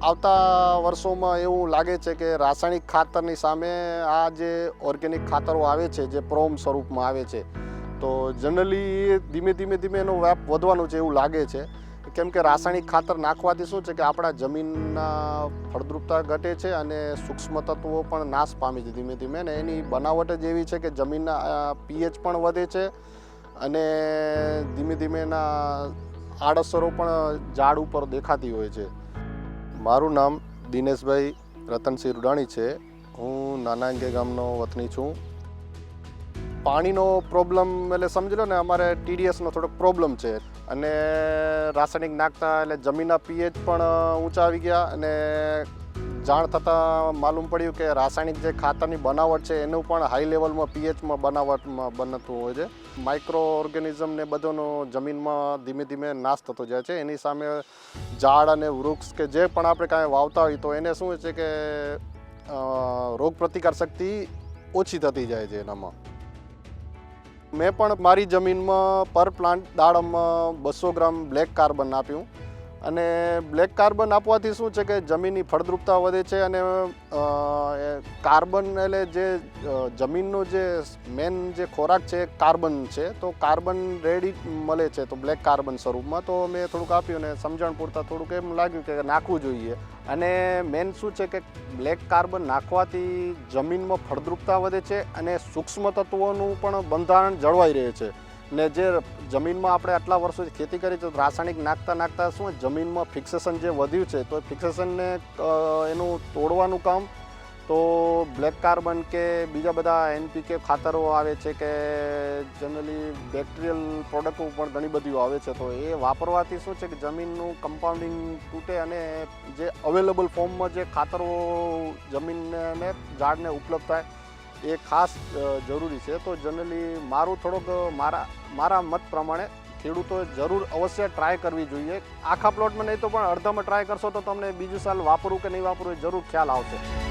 આવતા વર્ષોમાં એવું લાગે છે કે રાસાયણિક ખાતરની સામે આ જે ઓર્ગેનિક ખાતરો આવે છે, જે પ્રોમ સ્વરૂપમાં આવે છે, તો જનરલી ધીમે ધીમે ધીમે એનો વ્યાપ વધવાનો છે એવું લાગે છે. કેમ કે રાસાયણિક ખાતર નાખવાથી શું છે કે આપણા જમીનના ફળદ્રુપતા ઘટે છે અને સૂક્ષ્મ તત્વો પણ નાશ પામે છે ધીમે ધીમે. અને એની બનાવટ જ એવી છે કે જમીનના પીએચ પણ વધે છે અને ધીમે ધીમે એના આડઅસરો પણ ઝાડ ઉપર દેખાતી હોય છે. મારું નામ દિનેશભાઈ રતનસિંહ રૂડાણી છે. હું નાનાંગે ગામનો વતની છું. પાણીનો પ્રોબ્લેમ એટલે સમજી લો ને, અમારે ટીડીએસનો થોડોક પ્રોબ્લેમ છે. અને રાસાયણિક નાખતા એટલે જમીનના પીએચ પણ ઊંચા આવી ગયા અને જાણ થતાં માલુમ પડ્યું કે રાસાયણિક જે ખાતરની બનાવટ છે, એનું પણ હાઈ લેવલમાં પીએચમાં બનાવટમાં બનતું હોય છે. માઇક્રો ઓર્ગેનિઝમ ને બધોનો જમીનમાં ધીમે ધીમે નાશ થતો જાય છે. એની સામે ઝાડ અને વૃક્ષ કે જે પણ આપણે કાંઈ વાવતા હોય તો એને શું છે કે રોગ પ્રતિકાર શક્તિ ઓછી થતી જાય છે એનામાં. મેં પણ મારી જમીનમાં પર પ્લાન્ટ દાડમમાં બસો ગ્રામ બ્લેક કાર્બન આપ્યું. અને બ્લેક કાર્બન આપવાથી શું છે કે જમીનની ફળદ્રુપતા વધે છે અને કાર્બન એટલે જે જમીનનો જે મેન જે ખોરાક છે કાર્બન છે. તો કાર્બન રેડી મળે છે, તો બ્લેક કાર્બન સ્વરૂપમાં. તો મેં થોડુંક આપ્યું ને સમજણ પૂરતા થોડુંક એમ લાગ્યું કે નાખવું જોઈએ. અને મેન શું છે કે બ્લેક કાર્બન નાખવાથી જમીનમાં ફળદ્રુપતા વધે છે અને સૂક્ષ્મ તત્વોનું પણ બંધારણ જળવાઈ રહે છે. ને જે જમીનમાં આપણે આટલા વર્ષોથી ખેતી કરી તો રાસાયણિક નાખતા નાખતા શું જમીનમાં ફિક્સેશન જે વધ્યું છે, તો ફિક્સેશનને એનું તોડવાનું કામ, તો બ્લેક કાર્બન કે બીજા બધા એનપીકે ખાતરો આવે છે કે જનરલી બેક્ટેરિયલ પ્રોડક્ટો પણ ઘણી બધી આવે છે, તો એ વાપરવાથી શું છે કે જમીનનું કમ્પાઉન્ડિંગ તૂટે અને જે અવેલેબલ ફોર્મમાં જે ખાતરો જમીનને ઝાડને ઉપલબ્ધ થાય એ ખાસ જરૂરી છે. તો જનરલી મારું થોડોક મારા મારા મત પ્રમાણે ખેડૂતો જરૂર અવશ્ય ટ્રાય કરવી જોઈએ. આખા પ્લોટમાં નહીં તો પણ અડધામાં ટ્રાય કરશો તો તમને બીજું સાલ વાપરવું કે નહીં વાપરવું એ જરૂર ખ્યાલ આવશે.